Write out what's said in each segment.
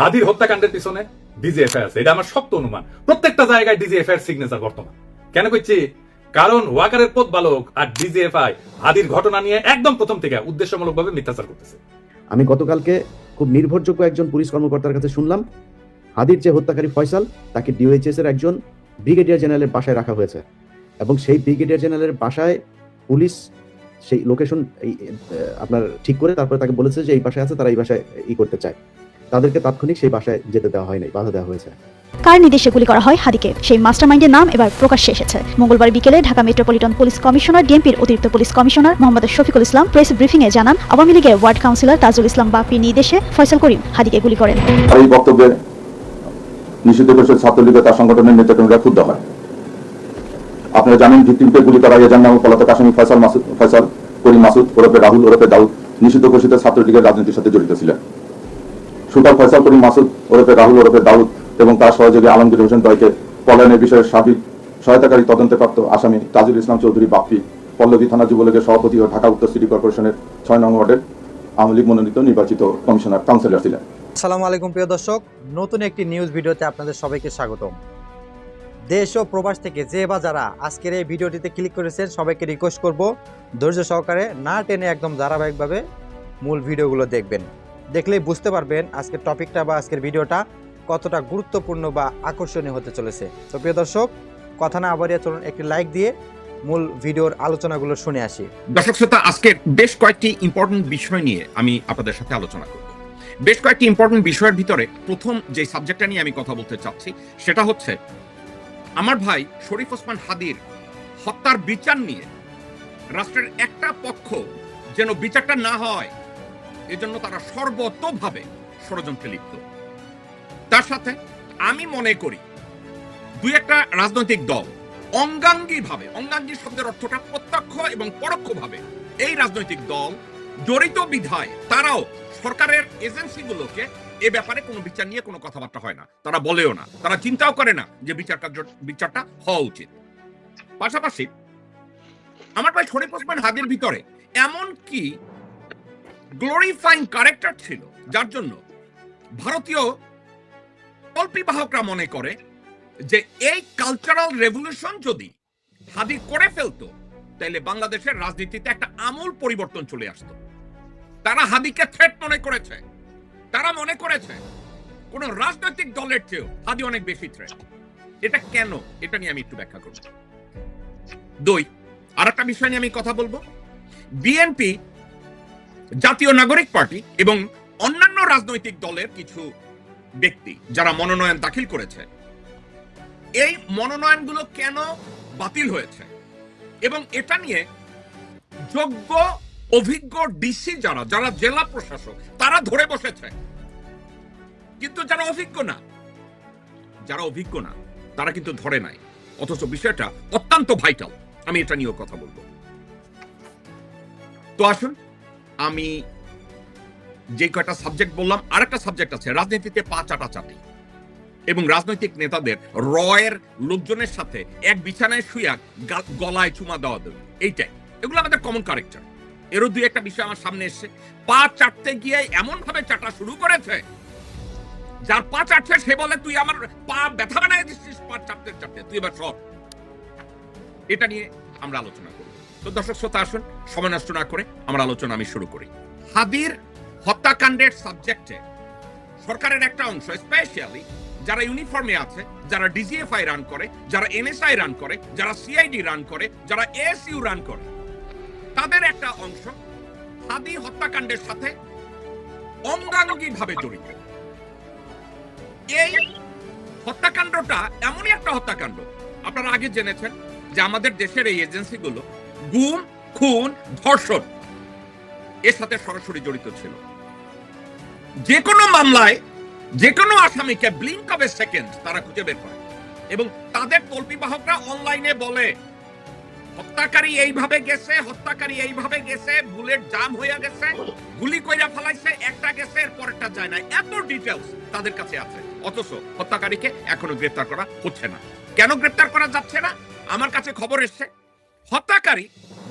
হাদির হত্যাকাণ্ডের পিছনে ডিজিএফআই আছে, এটা আমার শক্ত অনুমান। প্রত্যেকটা জায়গায় ডিজিএফআই এর সিগনেচার বর্তমান। কেন কইছি কারণ ওয়াকারের পথ বালক আর ডিজিএফআই হাদির ঘটনা নিয়ে একদম প্রথম থেকে উদ্দেশ্যমূলকভাবে মিথ্যাচার করতেছে। আমি গতকালকে খুব নির্ভরযোগ্য একজন পুলিশ কর্মকর্তার কাছে শুনলাম, হাদির যে হত্যাকারী ফয়সাল, তাকে ডিওএইচএস এর একজন ব্রিগেডিয়ার জেনারেলের বাসায় রাখা হয়েছে। এবং সেই ব্রিগেডিয়ার জেনারেলের বাসায় পুলিশ সেই লোকেশন আপনার ঠিক করে তারপরে তাকে বলেছে যে এই বাসায় আছে, তারা এই বাসায় ই করতে চায়। তাদেরকে তাৎক্ষণিক সেই বাসায় যেতে দেওয়া হয়নি বাধা দেওয়া হয়েছে। কার নির্দেশে গুলি করা হয় হাদিকে? সেই মাস্টারমাইন্ডের নাম এবার প্রকাশ্যে এসেছে। মঙ্গলবার বিকেলে ঢাকা মেট্রোপলিটন পুলিশ কমিশনার ডিএমপির অতিরিক্ত police commissioner Mohammad Shafiqul Islam press briefing এ জানান আওয়ামী লীগের ওয়ার্ড কাউন্সিলর তাজুল ইসলাম বাপির নির্দেশে ফয়সাল করিম হাদিকে গুলি করেন। এই বক্তব্যে নিষিদ্ধ ঘোষিত ছাত্রলীগের তার সংগঠনের নেতাকর্মীরা ক্ষুব্ধ হয়। আপনারা জানেন ভিত্তিমকে গুলি করা এজার নাম পলাতক আসামি ফয়সাল মাসুদ ফয়সাল করিম মাসুদ ওরফে রাহুল ওরফে দাউদ নিষিদ্ধ ঘোষিত ছাত্রলীগের রাজনীতির সাথে জড়িত ছিলেন। সুপার ফয়সাল করিম মাসুদ, ওরফে রাহুল, ওরফে দাউদ এবং তার সহযোগী আলমগীর হোসেন দয়কে পলায়নের বিষয়ে সাবিক সহায়তাকারী তদন্তপ্রাপ্ত আসামি তাজুল ইসলাম চৌধুরী বাপ্পি, পল্লবী থানা যুবলীগের সভাপতি ও ঢাকা উত্তর সিটি কর্পোরেশনের ছয় নং ওয়ার্ডের আওয়ামী লীগ মনোনীত নির্বাচিত কমিশনার কাউন্সিলর ছিলেন। আসসালামু আলাইকুম, প্রিয় দর্শক। নতুন একটি নিউজ ভিডিওতে আপনাদের সবাইকে স্বাগতম। দেশ ও প্রবাস থেকে যে বা যারা আজকের এই ভিডিওটিতে ক্লিক করেছেন, সবাইকে রিকোয়েস্ট করব, ধৈর্য সহকারে না টেনে একদম ধারাবাহিকভাবে মূল ভিডিওগুলো দেখবেন। দেখলেই বুঝতে পারবেন আজকের টপিকটা বা আজকের ভিডিওটা কতটা গুরুত্বপূর্ণ বা আকর্ষণীয় হতে চলেছে। তো প্রিয় দর্শক, কথা না আবারিয়া চলুন একটি লাইক দিয়ে মূল ভিডিওর আলোচনাগুলো শুনে আসি। দর্শক শ্রোতা, আজকে বেশ কয়েকটি ইম্পর্টেন্ট বিষয় নিয়ে আমি আপনাদের সাথে আলোচনা করব। বেশ কয়েকটি ইম্পর্টেন্ট বিষয়ের ভিতরে প্রথম যে সাবজেক্টটা নিয়ে আমি কথা বলতে চাচ্ছি, সেটা হচ্ছে আমার ভাই শরীফ ওসমান হাদির হত্যার বিচার নিয়ে রাষ্ট্রের একটা পক্ষ যেন বিচারটা না হয় এজন্য তারা সর্বতভাবে ষড়যন্ত্রে লিপ্ত। তার সাথে আমি মনে করি, দুই একটা রাজনৈতিক দল অঙ্গাঙ্গী ভাবে অঙ্গাঙ্গী শব্দের অর্থটা প্রত্যক্ষ এবং পরোক্ষভাবে এই রাজনৈতিক দল জড়িত বিধায় তারাও সরকারের এজেন্সিগুলোকে এ ব্যাপারে কোনো বিচার নিয়ে কোনো কথাবার্তা হয় না। তারা বলেও না, তারা চিন্তাও করে না যে বিচার কার্য, বিচারটা হওয়া উচিত। পাশাপাশি আমার ভাই শরীফ ওসমান হাদির ভিতরে এমন কি গ্লোরিফাইং ক্যারেক্টার ছিল। যার জন্য ভারতীয় কল্পিবাহকরা মনে করে যে এই কালচারাল রেভলিউশন যদি হাদি করে ফেলতো, তাহলে বাংলাদেশের রাজনীতিতে একটা আমূল পরিবর্তন চলে আসতো। তারা হাদিকে থ্রেট মনে করেছে। তারা মনে করেছে কোন রাজনৈতিক দলের চেয়েও হাদি অনেক বেশি থ্রেট এটা কেন? এটা নিয়ে আমি একটু ব্যাখ্যা করব। দুই আর একটা বিষয় নিয়ে আমি কথা বলব। বিএনপি জাতীয় নাগরিক পার্টি এবং অন্যান্য রাজনৈতিক দলের কিছু ব্যক্তি যারা মনোনয়ন দাখিল করেছে। এই মনোনয়নগুলো কেন বাতিল হয়েছে? এবং এটা নিয়ে যোগ্য, অভিজ্ঞ ডিসি যারা যারা জেলা প্রশাসক, তারা ধরে বসেছে। কিন্তু যারা অভিজ্ঞ না, যারা অভিজ্ঞ না, তারা কিন্তু ধরে নাই। অথচ বিষয়টা অত্যন্ত ভাইটাল আমি এটা নিয়েও কথা বলব। তো আসুন আমি যে কয়টা সাবজেক্ট বললাম, আরেকটা সাবজেক্ট আছে, রাজনীতিতে পা চাটা চাটাচাটি। এবং রাজনৈতিক নেতাদের রয়ের লোকজনের সাথে এক বিছানায় শুয়া গলায় চুমা দেওয়া দেবে এইটাই। এগুলো আমাদের কমন কারেক্টার এরও দুই একটা বিষয় আমার সামনে এসছে। পা চাটতে গিয়ে এমন ভাবে চাটা শুরু করেছে, যার পা চাটছে, সে বলে, তুই আমার পা ব্যথা বানায় দিচ্ছিস, পা চাটতে চাটতে, তুই এবার সর। এটা নিয়ে আমরা আলোচনা করব। তো দর্শক শ্রোতা, আসুন, সময় নষ্ট না করে আমার আলোচনা আমি শুরু করি। হাদির হত্যাকাণ্ডের সাবজেক্টে সরকারের একটা অংশ স্পেশালি যারা ইউনিফর্মে আছে, যারা ডিজিএফআই রান করে, যারা এনএসআই রান করে, যারা সিআইডি রান করে, যারা এএসইউ রান করে, তাদের একটা অংশ হাদি হত্যাকাণ্ডের সাথে অঙ্গাঙ্গী ভাবে জড়িত। এই হত্যাকাণ্ডটা এমনই একটা হত্যাকাণ্ড। আপনারা আগে জেনেছেন যে আমাদের দেশের এই এজেন্সিগুলো গুম খুন, ধর্ষণ এর সাথে সরাসরি জড়িত ছিল। যে কোনো মামলায় যে কোনো আসামিকে ব্লিঙ্ক অফ এ সেকেন্ড তারা খুঁজে বের করে এবং তাদের তল্পিবাহকরা অনলাইনে বলে, হত্যাকারী এইভাবে গেছে, হত্যাকারী এইভাবে গেছে, বুলেট জাম হইয়া গেছে, গুলি কইরা ফেলাইছে, একটা গেছে এর পরেরটা যায় না। এত ডিটেলস তাদের কাছে আছে। অথচ হত্যাকারীকে এখনও গ্রেফতার করা হচ্ছে না। কেন গ্রেফতার করা যাচ্ছে না? আমার কাছে খবর এসছে। হত্যাকারী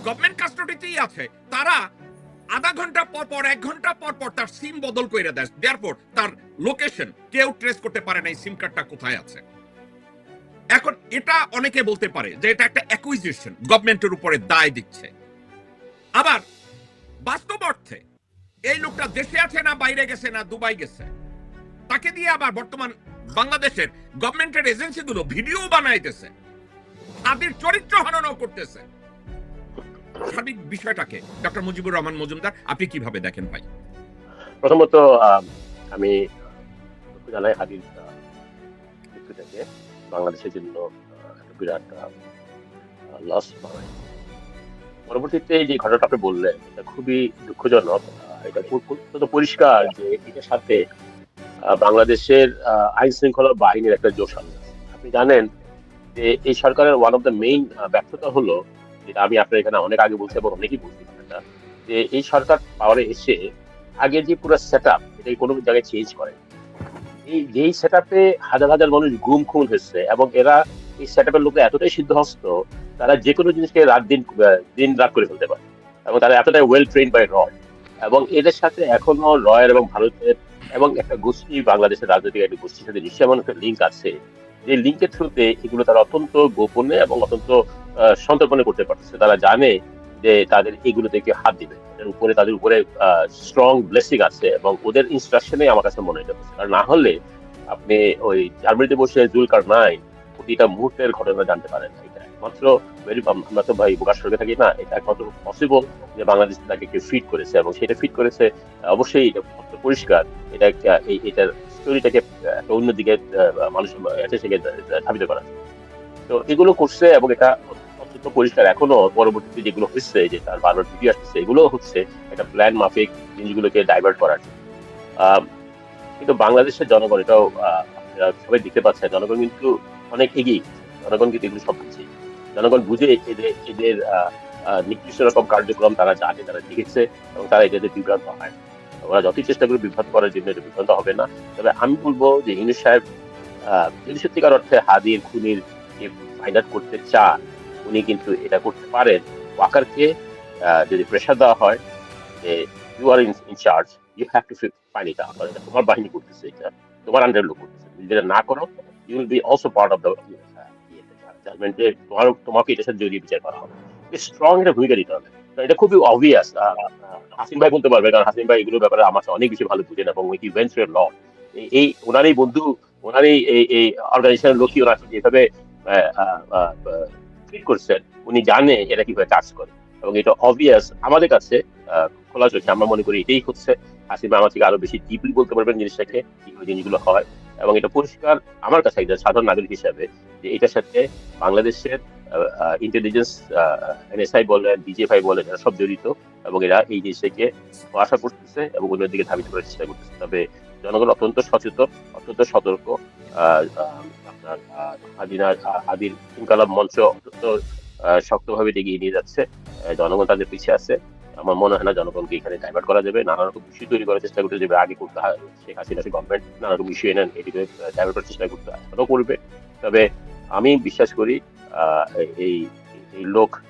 গভর্নমেন্ট কাস্টডিতেই আছে। তারা আধা ঘণ্টা পর পর, এক ঘণ্টা পর পর তার সিম বদল করে দেয়। দেওয়ার পর তার লোকেশন কেউ ট্রেস করতে পারে না এই সিম কার্ডটা কোথায় আছে। এখন এটা অনেকে বলতে পারে যে এটা একটা অ্যাকুইজিশন গভর্নমেন্টের উপরে দায় দিচ্ছে। আবার বাস্তব অর্থে, এই লোকটা দেশে আছে না, বাইরে গেছে না, দুবাই গেছে? তাকে দিয়ে আবার বর্তমান বাংলাদেশের গভর্নমেন্টের এজেন্সিগুলো ভিডিও বানাইতেছে। তাদের চরিত্র হননও করতেছে। সার্বিক বিষয়টাকে ডক্টর মুজিবুর রহমান মজুমদার আপনি কীভাবে দেখেন ভাই? প্রথমত আমি জানাই হাদির আহ, মৃত্যু থেকে বাংলাদেশের জন্য বিরাট লস বানায় পরবর্তীতে যে ঘটনাটা আপনি বললেন এটা খুবই দুঃখজনক। এটা পরিষ্কার যে এটার সাথে বাংলাদেশের আইন শৃঙ্খলা বাহিনীর একটা জোশ আপনি জানেন যে এই সরকারের ওয়ান অফ দ্য মেইন ব্যর্থতা হলো যেটা আমি আপনার এখানে অনেক আগে বলছি এবং অনেকেই বলছি এটা, যে এই সরকার পাওয়ারে এসে আগে যে পুরো সেট আপ এটা কোনো জায়গায় চেঞ্জ করে এই যেই সেট আপে হাজার হাজার মানুষ গুম খুন হচ্ছে এবং এরা এই সেট আপের লোকরা এতটাই সিদ্ধহস্ত তারা যে কোনো জিনিসকে রাত দিন দিন রাত করে ফেলতে পারে এবং তারা এতটাই ওয়েল ট্রেন বাই র এবং এদের সাথে এখনও রয়ের এবং ভারতের এবং একটা গোষ্ঠী বাংলাদেশের রাজনৈতিক একটা গোষ্ঠীর সাথে নিশ্চয় লিঙ্ক আছে যে লিঙ্কের থ্রুতে এগুলো তারা অত্যন্ত গোপনে এবং অত্যন্ত সন্তর্পণে করতে পারতেছে। তারা জানে যে তাদের এগুলো থেকে হাত দিবে। উপরে তাদের উপরে স্ট্রং ব্লেসিং আছে এবং ওদের ইনস্ট্রাকশনে আমার কাছে মনে হচ্ছে। আর না হলে আপনি ওই জার্মানিতে বসে জুলকার নাই প্রতিটা মুহূর্তের ঘটনা জানতে পারেন। এটা একমাত্র আমরা তো ভাই প্রকাশ করে থাকি না। এটা একমাত্র পসিবল যে বাংলাদেশ তাকে কেউ ফিট করেছে এবং সেটা ফিট করেছে, অবশ্যই এটা পরিষ্কার। এটা এটার স্টোরিটাকে একটা অন্যদিকে মানুষ থেকে ধাবিত করা তো এগুলো করছে এবং এটা অত্যন্ত পরিষ্কার এখনও পরবর্তীতে যেগুলো হচ্ছে, যে তার বারবার ভিডিও আসছে এগুলো হচ্ছে একটা প্ল্যান মাফিক জিনিসগুলোকে ডাইভার্ট করার। কিন্তু বাংলাদেশের জনগণ এটাও সবাই দেখতে পাচ্ছে জনগণ কিন্তু অনেক এগিয়ে জনগণ কিন্তু এগুলো সব বুঝে জনগণ বুঝে এদের এদের নির্দিষ্ট রকম কার্যক্রম তারা জানে, তারা দেখেছে এবং তারা এটাতে বিভ্রান্ত হয়। ওরা যতই চেষ্টা করে বিভ্রান্ত করার জন্য এটা বিভ্রান্ত হবে না। তবে আমি বলব যে ইউনুস সাহেব যদি সত্যিকার অর্থে হাদির, খুনির ফাইন্ড আউট করতে চান, উনি কিন্তু এটা করতে পারেন। ওয়াকারকে যদি প্রেশার দেওয়া হয় যে you are in charge you have to find it out তোমার বাহিনী করতেছে এটা, তোমার আন্ডার লোক করতেছে। যদি যেটা না করো you will be also part of the জাজমেন্টে তোমার তোমাকে এটার সাথে জড়িয়ে বিচার করা হবে। স্ট্রং একটা ভূমিকা দিতে হবে। এটা খুবই অবভিয়াস হাসিম ভাই বলতে পারবে, কারণ হাসিম ভাই এগুলোর ব্যাপারে আমার অনেক বেশি ভালো বুঝেন এবং উই ইভেন্টস ল এই ওনারই বন্ধু, ওনারই এই এই অর্গানাইজেশনের লোকই ওনার যেভাবে ট্রিট করছেন, উনি জানে এটা কীভাবে কাজ করে। এবং এটা অবভিয়াস আমাদের কাছে খোলা চোখে আমরা মনে করি এটাই হচ্ছে হাসিম ভাই আমার আরও বেশি ডিপলি বলতে পারবেন জিনিসটাকে কীভাবে জিনিসগুলো হয়। এবং এটা পরিষ্কার আমার কাছে একজন সাধারণ নাগরিক হিসাবে যে এটার সাথে বাংলাদেশের ইন্টেলিজেন্স এনএসআই বলেন ডিজিএফআই বলেন এরা সব জড়িত এবং এরা এই জিনিসটাকে আশা করতেছে এবং অন্যের দিকে ধাবিত করার চেষ্টা করতেছে। তবে জনগণ অত্যন্ত সচেতন অত্যন্ত সতর্ক আপনার আহ, ইনকালাম মঞ্চ অত্যন্ত শক্তভাবে এগিয়ে নিয়ে যাচ্ছে। জনগণ তাদের পিছিয়ে আছে। আমার মনে হয় না জনগণকে এখানে ডাইভার্ট করা যাবে। নানা রকম ইস্যু তৈরি করার চেষ্টা করতে যাবে। আগে করতে হয় শেখ হাসিনা গভর্নমেন্ট নানা রকম ইস্যু এনে এটিকে ডাইভার্ট করার চেষ্টা করতে এখনও করবে। তবে আমি বিশ্বাস করি এই এই লোক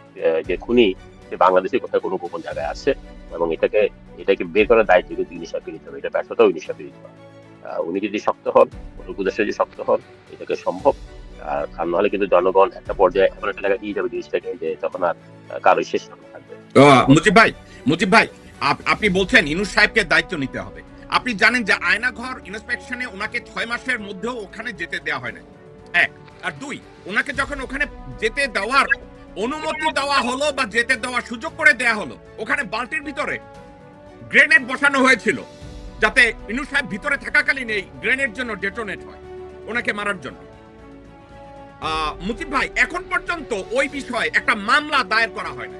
যে খুনি, সে বাংলাদেশের কোথাও কোনো গোপন জায়গায় আছে এবং এটাকে এটাকে বের করার দায়িত্ব কিন্তু ইনিশাকে নিতে হবে এটা ব্যর্থতাও ইনিশাকে নিতে হবে উনি যদি শক্ত হন উপদেষ্টা যদি শক্ত হন, এটাকে সম্ভব। আর নাহলে কিন্তু জনগণ একটা পর্যায়ে এমন একটা জায়গায় যাবে জিনিসটাকে যে তখন আর কারোই শেষ থাকবে মুজিব ভাই মুজিব ভাই, আপ- আপনি বলছেন ইনুস সাহেবকে দায়িত্ব নিতে হবে। আপনি জানেন যে আয়নাঘর ইন্সপেকশনে ওনাকে ছয় মাসের মধ্যেও ওখানে যেতে দেওয়া হয় না এক আর দুই, ওনাকে যখন ওখানে যেতে দেওয়ার অনুমতি দেওয়া হলো বা যেতে দেওয়ার সুযোগ করে দেওয়া হলো, ওখানে বালতির ভিতরে গ্রেনেড বসানো হয়েছিল, যাতে ইনুস সাহেব ভিতরে থাকাকালীন এই গ্রেনেড জন্য ডেটোনেট হয় ওনাকে মারার জন্য। মুজিব ভাই, এখন পর্যন্ত ওই বিষয়ে একটা মামলা দায়ের করা হয় না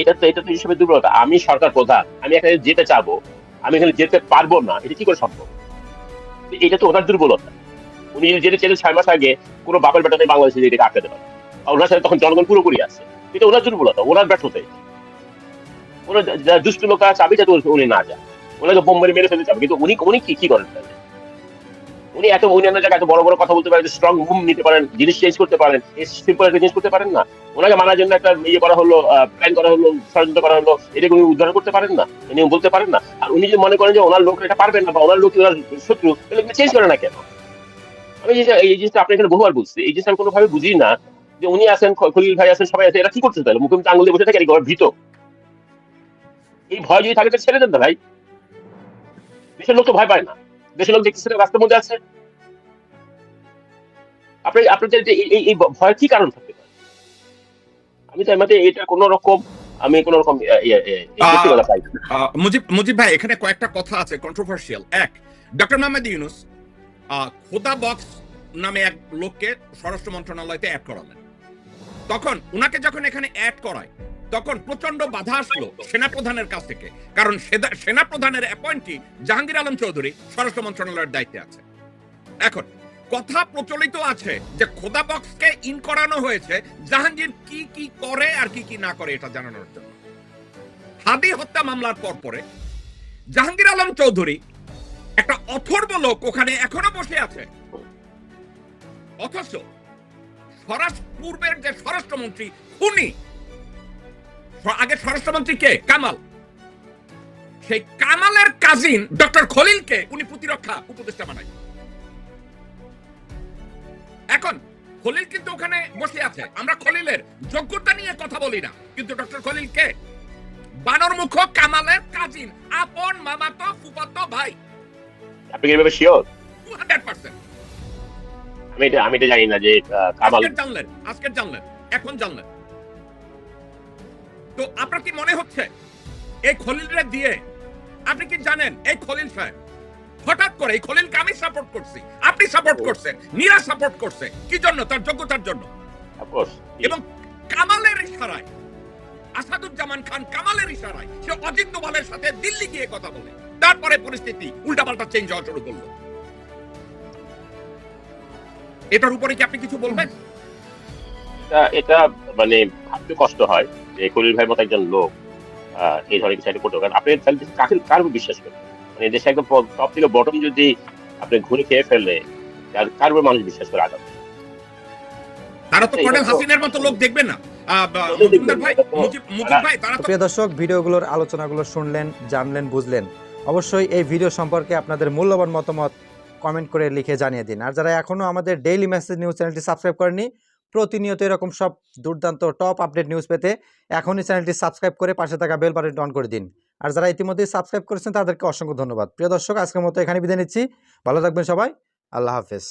এটা তো এটা তো হিসেবে দুর্বলতা। আমি সরকার প্রধান, আমি এখানে যেতে চাবো, আমি এখানে যেতে পারব না, এটা কি করে সম্ভব? এটা তো ওনার দুর্বলতা। উনি যদি যেতে ছয় মাস আগে কোনো বাপের নেই বাংলাদেশে এটাকে আটকাতে পারে। আর ওনার সাথে তখন জনগণ পুরোপুরি আছে। এটা ওনার দুর্বলতা, ওনার ওনার দুষ্ট লোক আমি যাতে উনি না ওনাকে বোম মেরে মেরে ফেলতে চাবে কিন্তু উনি উনি কি কি করেন উনি এত জায়গায় এত বড় বড় কথা বলতে পারেন স্ট্রং নিতে পারেন, জিনিস চেঞ্জ করতে পারেন সিম্পল একটা করতে পারেন না? ওনাকে মারার জন্য একটা ইয়ে করা হলো প্ল্যান করা হলো, ষড়যন্ত্র করা হলো, এটাকে উনি উদ্ধার করতে পারেন না? উনি বলতে পারেন না? আর উনি যদি মনে করেন যে ওনার লোক এটা পারবেন না, বা ওনার লোক ওনার শত্রু চেঞ্জ করে না কেন? আমি এই যে- এই জিনিসটা আপনি এখানে বহুবার বলছি। এই জিনিসটা আমি কোনোভাবে বুঝি না যে উনি আছেন খলিল ভাই আছেন সবাই আছে এরা কি করছে তাহলে? মুখে আঙুল দিয়ে বসে থাকে এরকম ভীত? এই ভয় যদি থাকে তাহলে ছেড়ে দেন না ভাই। দেশের লোক তো ভয় পায় না। দেশের লোক দেখতেছে রাস্তার মধ্যে আছে। আপনি আপনাদের যে এই- এই- ভয় কি কারণ থাকতে পারে? আমি তার মতে এটা কোন রকম আমি কোন রকম মুজিব মুজিব ভাই এখানে কয়েকটা কথা আছে কন্ট্রোভার্সিয়াল এক ডক্টর মোহাম্মদ ইউনুস খোদা বক্স নামে এক লোককে স্বরাষ্ট্র মন্ত্রণালয়তে অ্যাড করালেন। তখন উনাকে যখন এখানে অ্যাড করায়, তখন প্রচণ্ড বাধা আসলো সেনাপ্রধানের কাছ থেকে। কারণ সেনাপ্রধানের অ্যাপয়েন্টি জাহাঙ্গীর আলম চৌধুরী স্বরাষ্ট্র মন্ত্রণালয়ের দায়িত্বে আছে। এখন, কথা প্রচলিত আছে যে খোদা বক্সকে ইন করানো হয়েছে জাহাঙ্গীর কি কি করে আর কি কি না করে এটা জানানোর জন্য। হাদি হত্যা মামলার পর পরে জাহাঙ্গীর আলম চৌধুরী একটা অথর্ব লোক ওখানে এখনও বসে আছে। অথচ স্বরাষ্ট্র পূর্বের যে স্বরাষ্ট্রমন্ত্রী উনি আগে স্বরাষ্ট্রমন্ত্রী কে? কামাল। সেই কামালের কাজিন ডক্টর খলিলকে উনি প্রতিরক্ষা উপদেষ্টা বানাই এখন খলিল কিন্তু ওখানে বসে আছে। আমরা খলিলের যোগ্যতা নিয়ে কথা বলি না। কিন্তু ডক্টর খলিল কে বানর মুখ কামালের কাজিন আপন মামাতো, ফুফাতো ভাই। আপনি কি এভাবে শিওর? আমি এটা আমি এটা জানি না যে কামাল জানলেন আজকের জানলেন এখন জানলেন। তো আপনার কি মনে হচ্ছে এই খলিলরে দিয়ে আপনি কি জানেন এই খলিল সাহেব হঠাৎ করে এই খলিলকে আমি সাপোর্ট করছি আপনি সাপোর্ট করছেন নীরা সাপোর্ট করছে কি জন্য তার যোগ্যতার জন্য? এবং কামালের ইশারায় আসাদুজ্জামান খান কামালের ইশারায় সে অজিত দোভালের সাথে দিল্লি গিয়ে কথা বলে। তারপরে পরিস্থিতি উল্টাপাল্টা চেঞ্জ হওয়া শুরু করল। এটার উপরে কি আপনি কিছু বলবেন? এটা এটা মানে ভাবতে কষ্ট হয় যে খলিল ভাইয়ের মতো একজন লোক এই ধরনের কিছু একটা করতে। কারণ আপনি তাহলে কাকে কার উপর বিশ্বাস করেন? মানে দেশে একদম টপ থেকে বটম যদি আপনি ঘুরে খেয়ে ফেললে কার- কার উপর মানুষ বিশ্বাস করে আগামী? তারা তো কর্নেল হাসিনের মতো লোক দেখবে না। ভাই ভাই প্রিয় দর্শক ভিডিওগুলোর আলোচনাগুলো শুনলেন জানলেন বুঝলেন। অবশ্যই এই ভিডিও সম্পর্কে আপনাদের মূল্যবান মতামত কমেন্ট করে লিখে জানিয়ে দিন। আর যারা এখনও আমাদের ডেইলি মেসেজ নিউজ চ্যানেলটি সাবস্ক্রাইব করেনি প্রতিনিয়ত এরকম সব দুর্দান্ত টপ আপডেট নিউজ পেতে এখনই চ্যানেলটি সাবস্ক্রাইব করে পাশে থাকা বেল বাটনটি অন করে দিন। আর যারা ইতিমধ্যেই সাবস্ক্রাইব করেছেন, তাদেরকে অসংখ্য ধন্যবাদ। প্রিয় দর্শক, আজকের মতো এখানে বিদায় নিচ্ছি। ভালো থাকবেন সবাই। আল্লাহ হাফেজ।